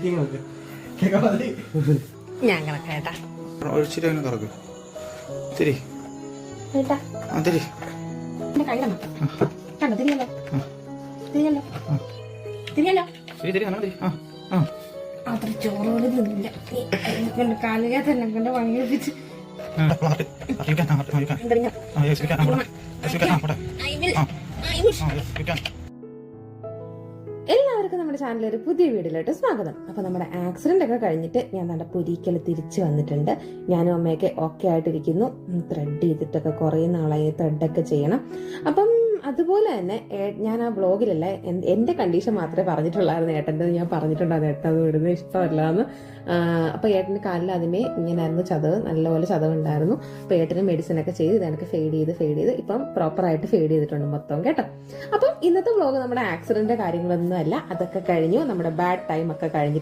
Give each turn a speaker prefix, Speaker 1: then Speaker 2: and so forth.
Speaker 1: Checking നോക്ക് കേൾക്കാൻ മതി
Speaker 2: ഞാൻ കണക്കേട്ടാ
Speaker 3: ഒഴിച്ചിട്ട് അങ്ങനെ കറക്ക് തിരി ആ തിരി
Speaker 2: എന്റെ കൈ കണ്ടോ കണ്ടോ തിരിയല്ലോ തിരിയല്ലോ തിരിയല്ലോ
Speaker 3: തിരി തിരി അങ്ങനെ തിരി ആ ആ
Speaker 2: അത്ര ചോറ് പോലും തിന്നില്ല കൊണ്ട് കാലുകാ തന്നെ കൊണ്ട് പണിയെടുപ്പിച്ച്
Speaker 3: ആ,
Speaker 2: എല്ലാവർക്കും നമ്മുടെ ചാനലിൽ ഒരു പുതിയ വീഡിയോയിലോട്ട് സ്വാഗതം. അപ്പൊ നമ്മുടെ ആക്സിഡന്റ് ഒക്കെ കഴിഞ്ഞിട്ട് ഞാൻ നമ്മുടെ പുരിക്കൽ തിരിച്ചു വന്നിട്ടുണ്ട്. ഞാനും അമ്മയൊക്കെ ഓക്കെ ആയിട്ടിരിക്കുന്നു. ത്രെഡ് ചെയ്തിട്ടൊക്കെ കുറേ നാളായി ത്രെഡൊക്കെ ചെയ്യണം. അപ്പം അതുപോലെ തന്നെ ഞാൻ ആ ബ്ലോഗിലല്ല എന്റെ കണ്ടീഷൻ മാത്രമേ പറഞ്ഞിട്ടുള്ളായിരുന്നു. ഏട്ടന്റെ ഞാൻ പറഞ്ഞിട്ടുണ്ടായിരുന്നു. ഏട്ടൻ അത് വിടുന്നത് ഇഷ്ടമല്ല എന്ന് അപ്പൊ ഏട്ടന്റെ കാലിൽ ആദ്യമേ ഇങ്ങനായിരുന്നു ചതവ്. നല്ലപോലെ ചതവ് ഉണ്ടായിരുന്നു അപ്പൊ ഏട്ടന് മെഡിസിൻ ഒക്കെ ചെയ്ത് ഇത് എനിക്ക് ഫെയ്ഡ് ചെയ്ത് ഫെയ്ഡ് ചെയ്ത് ഇപ്പം പ്രോപ്പറായിട്ട് ഫെയ്ഡ് ചെയ്തിട്ടുണ്ട് മൊത്തം കേട്ടോ. അപ്പം ഇന്നത്തെ ബ്ലോഗ് നമ്മുടെ ആക്സിഡന്റ് കാര്യങ്ങളൊന്നും അല്ല. അതൊക്കെ കഴിഞ്ഞു. നമ്മുടെ ബാഡ് ടൈം ഒക്കെ കഴിഞ്ഞിട്ട്